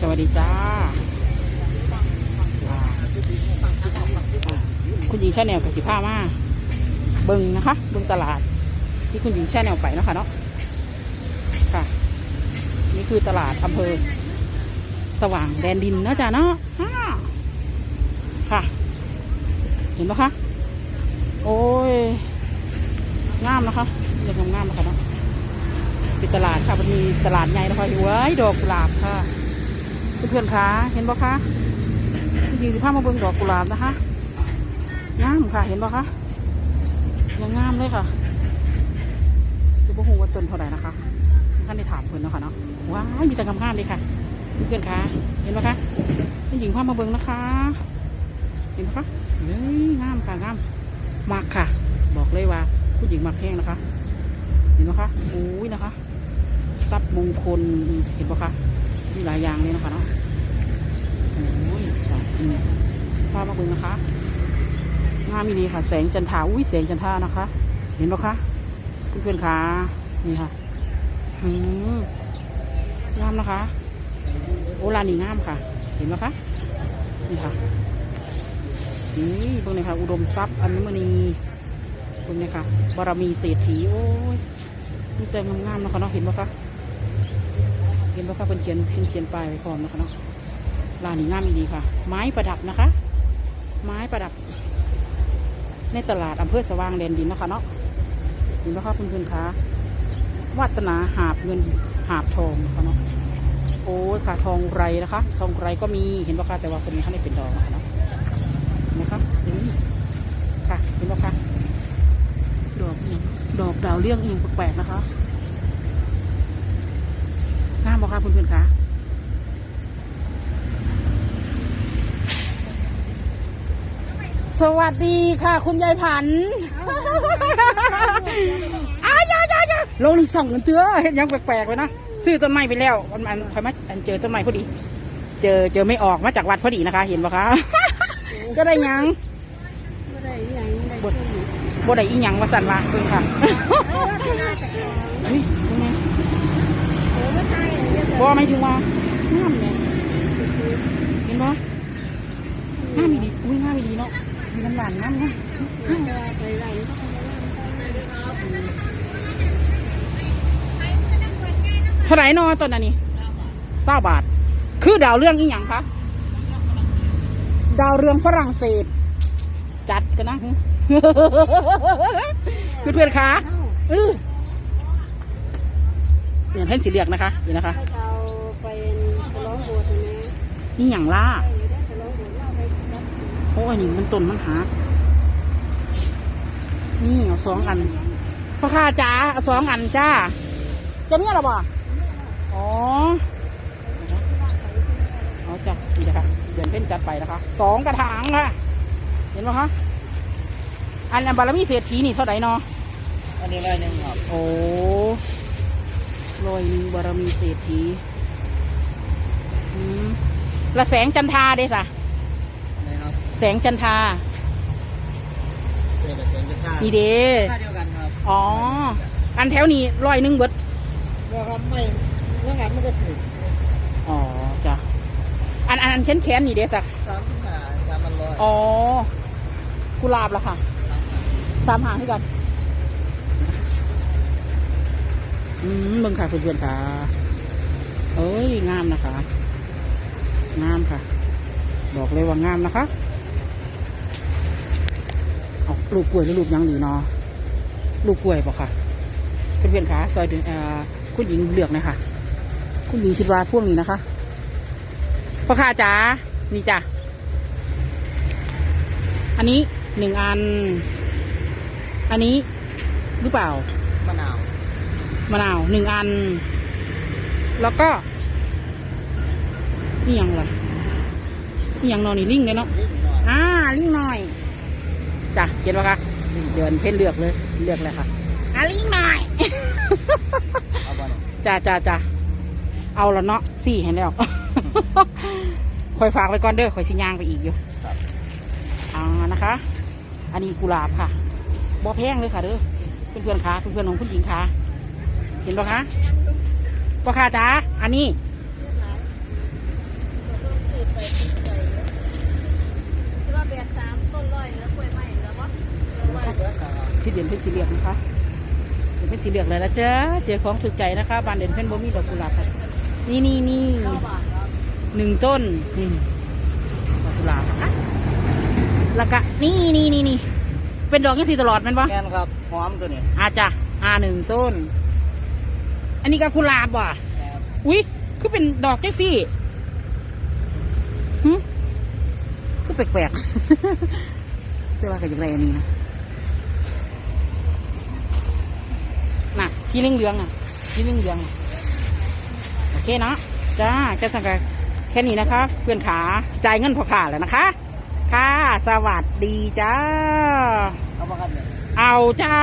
สวัสดีจ้า คุณหญิงชาแนลกับสิผ้ามาเบิงนะคะ เบิงตลาด ที่คุณหญิงชาแนลไปเนาะคะเนาะค่ะ นี่คือตลาดอำเภอ สว่างแดนดินนะจ้าเนาะค่ะ เห็นไหมคะ โอ้ยงามนะคะเรียกงามนะคะเนาะเป็นตลาดค่ะมันมีตลาดใหญ่นะคะอยู่ไว้ดอกกุหลาบค่ะ เพื่อนๆคะเห็นบ่คะยี่สิบห้ามาเบิ่งดอกกุหลาบนะคะงามค่ะ เห็นบ่คะยังงามเลยค่ะดูบ่ฮู้ว่าต้นเท่าไหร่นะคะท่านได้ถามเพิ่อนเนาะค่ะเนาะว้ายมีแต่งามๆเลยค่ะ เพื่อนๆคะเห็นบ่คะผู้หญิงพามาเบิ่งนะคะ เห็นบ่คะเฮ้ยงามค่ะงามมากค่ะ บอกเลยว่า ผู้หญิงมักแห้งนะคะ เห็นไหมคะโอ้ยนะคะทรัพย์มงคลเห็นปะคะ มีหลายอย่างเลยนะคะเนาะโอ้ยใช่อืมภาพมาเบิ่งนะคะ งามดีค่ะ แสงจันทาอุ้ยแสงจันทานะคะ เห็นปะคะเพื่อนๆคะนี่ค่ะอืมงามนะคะ โอลานี่งามค่ะ เห็นปะคะนี่ค่ะนี่เบิ่งเลยค่ะ อุดมทรัพย์อัญมณีคุณเนี่ยค่ะบารมีเศรษฐีโอ้ยมีแต่งามๆเนะคะเนาะเห็นปะคะ ห็นปะคะเป็นเขียนเป็นเขียนป้ายไว้พร้อมนะคะเนาะร้านนี้งามดีค่ะ ไม้ประดับนะคะ ไม้ประดับ ในตลาดอำเภอสว่างแดนดินนะคะเนาะเห็นปะคะคุณเพื่อนๆคะวาสนาหาบเงินหาบทองนะคะเนาะโอ้ค่ะทองไรนะคะ ทองไรก็มีเห็นปะคะแต่ว่าคนนี้เขาไม่เป็นดอกนะคะเนาะนะคะค่ะเห็นปะคะดอกเนี่ยดอกดาวเรื่องเองแปลกๆนะคะามบอกค่ะเพื่อนๆคะสวัสดีค่ะ คุณยายผันอ้ายายายาลงนี่ส่องกันเตือเห็นยังแปลกๆเลยนะซื้อต้นไม้ไปแล้วมันมันคอยมาอันเจอต้นไม้พอดี เจอเจอไม่ออกมาจากวัดพอดีนะคะ เห็นปะคะ ก็ได้ยังบ่ได้อิหยังได้บ่ช่วงนี้บ่ได้อีหยังว่าสันว่าเพิ่นค่ะ บ่ไม่ถึงว่าง่ามเนี่ยเห็นบ่ง่ามีดีอุ้ยง่ามีดีเนาะมีน้ำหวานง่ามนะเท่าไหร่นาะตอนนั้นนี่เศร้าบาท คือดาวเรื่องอีหยังคะดาวเรืองฝรั่งเศส จัดกันนะเพื่อนเพื่อนๆคะเออเนี่ยเพ่นสีเหลืองนะคะนี่นะคะ นี่หยังล่าไปได้ฉลองโบสถ์เราไปรับโอ้ยนี่มันต้นมันหานี่เอาสองอันพ่อค้าจ้าเอาสองอันจ้าจะมีอะไรบ่อ๋อเอาจ้ะนี่นะคะเดือนเพ่นจัดไปนะคะสองกระถางค่ะ เห็นไหมคะอันอันบารมีเศรษฐีนี่เท่าไหร่เนาะอันนี้ร้อยหนึ่งครับโอ้รอยหนึ่งบารมีเศรษฐีอืมและแสงจันทราเด้สะอันนี้ครับแสงจันทราเสื้อและเสื้อจะค่านี่เด้ค่าเดียวกันครับอ๋อ อันแถวนี้ร้อยหนึ่งเบิดว่าครับไม่เมื่องานมันก็ถูกอ๋อจ้ะ อันอันอันแขนแขนๆนี่เด้สักสามสิบห้าสามพันร้อยอ๋อ กุหลาบละค่ะ สามหางที่กัน อืมเบิ่งค่ะเพื่อนๆค่ะ เอ้ย งามนะคะ งามค่ะ บอกเลยว่างามนะคะเอาลูกกล้วยหรือลูกหยังดีเนาะลูกกล้วยปะค่ะเพื่อนๆค่ะซอยเดือนเอ่อคุณหญิงเลือกหนะคะคุณหญิงคิดว่าพวกนี้นะคะพ่อค้าจ๋านี่จ้ะอันนี้หนึ่งอัน อันนี้หรือเปล่ามะนาวมะนาวหนึ่งอัน แล้วก็ นี่ยังล่ะนี่ยังนอนนี่ลิงเลยเนาะนิดหน่อยอ่าลิงหน่อยจ้ะเห็นปะคะเดี๋ยวเพ่นเลือกเลย เลือกเลยค่ะอ่าลิงหน่อยเอาบ่เนี่ยจ้าจ้าจ้าเอาแล้วเนาะสี่เห็นแล้วคอยฝากไว้ก่อนเด้อคอยสิย่างไปอีกอยู่ครับอ่านะคะ อันนี้กุหลาบค่ะบ่แพงเลยค่ะเด้อเพื่อนเพื่อนๆค่ะเพื่อนเพื่อนๆของคุณหญิงค่ะเห็นปะคะพ่อค่ะจ้าอันนี้ ด่นเพชรสีเหลืองนะคะเด่นเพชรสีเหลืองเลยนะจ๊ะเจอของถูกใจนะคะบานเด่นเพชรบ่มีดอกกุหลาบค่ะนี่นี่นี่หนึ่งต้นนี่ดอกกุหลาบนะคะแล้วก็นี่นี่นี่นี่เป็นดอกยังสีตลอดแมันปะแม่นครับหอมตัวนี้อาจ้ะอาหนึ่งต้น อันนี้ก็กุหลาบว่ะครับอุ้ยคือเป็นดอกจังสิหึคือแปลกๆแต่ว่าก็อย่างไรอันนี้นะ น่ะชี้เหลืองๆอะชี้เหลืองๆอะโอเคเนาะจ้าจะสั่งกันแค่นี้นะคะเพื่อนขาจ่ายเงินพอขาแล้วนะคะ ค่ะ สวัสดีจ้า เอามาครับเนี่ยเอาจ้า